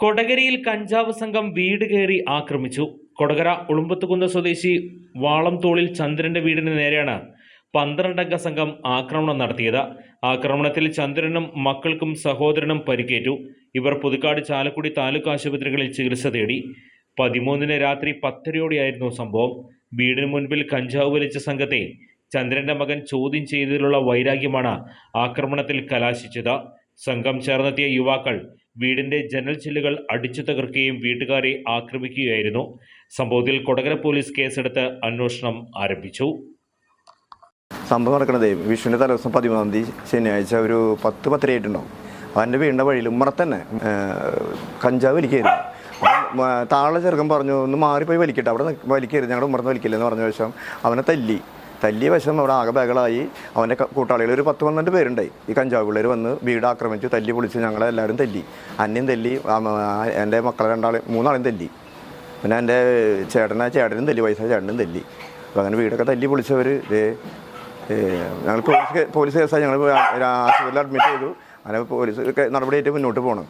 കൊടകരയിൽ കഞ്ചാവ് സംഘം വീട് കയറി ആക്രമിച്ചു. കൊടകര ഉളുമ്പത്തുകുന്ന് സ്വദേശി വാളം തോളിൽ ചന്ദ്രന്റെ വീടിന് നേരെയാണ് പന്ത്രണ്ടംഗ സംഘം ആക്രമണം നടത്തിയത്. ആക്രമണത്തിൽ ചന്ദ്രനും മക്കൾക്കും സഹോദരനും പരിക്കേറ്റു. ഇവർ പുതുക്കാട് ചാലക്കുടി താലൂക്ക് ആശുപത്രികളിൽ ചികിത്സ തേടി. പതിമൂന്നിന് രാത്രി പത്തരയോടെയായിരുന്നു സംഭവം. വീടിന് മുൻപിൽ കഞ്ചാവ് വലിച്ച സംഘത്തെ ചന്ദ്രന്റെ മകൻ ചോദ്യം ചെയ്തതിലുള്ള വൈരാഗ്യമാണ് ആക്രമണത്തിൽ കലാശിച്ചത്. സംഘം ചേർന്നെത്തിയ യുവാക്കൾ വീടിന്റെ ജനൽ ചില്ലുകൾ അടിച്ചു തകർക്കുകയും വീട്ടുകാരെ ആക്രമിക്കുകയായിരുന്നു. സംഭവത്തിൽ കൊടകര പോലീസ് കേസെടുത്ത് അന്വേഷണം ആരംഭിച്ചു. സംഭവം നടക്കണതേ വിഷുവിന്റെ തലേദിവസം പതിമൂന്നാം തീയതി ശനിയാഴ്ച ഒരു പത്ത് പത്തരയായിട്ടുണ്ടാവും അവന്റെ വീടിന്റെ വഴിയിൽ ഉമ്മറത്തന്നെ കഞ്ചാവ് വലിക്കുകയായിരുന്നു. താഴെ ചെറുക്കം പറഞ്ഞു ഒന്ന് മാറിപ്പോയി വലിക്കട്ടെ. അവിടെ വലിക്കരുത്. ഞങ്ങളുടെ ഉമ്മറത്ത് വലിക്കില്ലെന്ന് പറഞ്ഞ ശേഷം അവനെ തല്ലി. തല്ലിയ വശം അവിടെ ആകെ ബഹളമായി അവന്റെ കൂട്ടാളികൾ ഒരു പത്ത് പന്ത്രണ്ട് പേരുണ്ടായി. ഈ കഞ്ചാവ് പിള്ളേർ വന്ന് വീട് ആക്രമിച്ചു തല്ലി പൊളിച്ച് ഞങ്ങളെ എല്ലാവരും തല്ലി. അന്യം തല്ലി എന്റെ മക്കളെ രണ്ടാളെ മൂന്നാളെയും തല്ലി. പിന്നെ എന്റെ ചേട്ടനെ ചേട്ടനും തല്ലി വയസ്സായ ചേട്ടനും തല്ലി. അപ്പോൾ അങ്ങനെ വീടൊക്കെ തല്ലി പൊളിച്ചവർ ഞങ്ങൾ പോലീസ് പോലീസ് കേസായി ഞങ്ങൾ ആശുപത്രിയിൽ അഡ്മിറ്റ് ചെയ്തു. അങ്ങനെ പോലീസ് നടപടിയായിട്ട് മുന്നോട്ട് പോകണം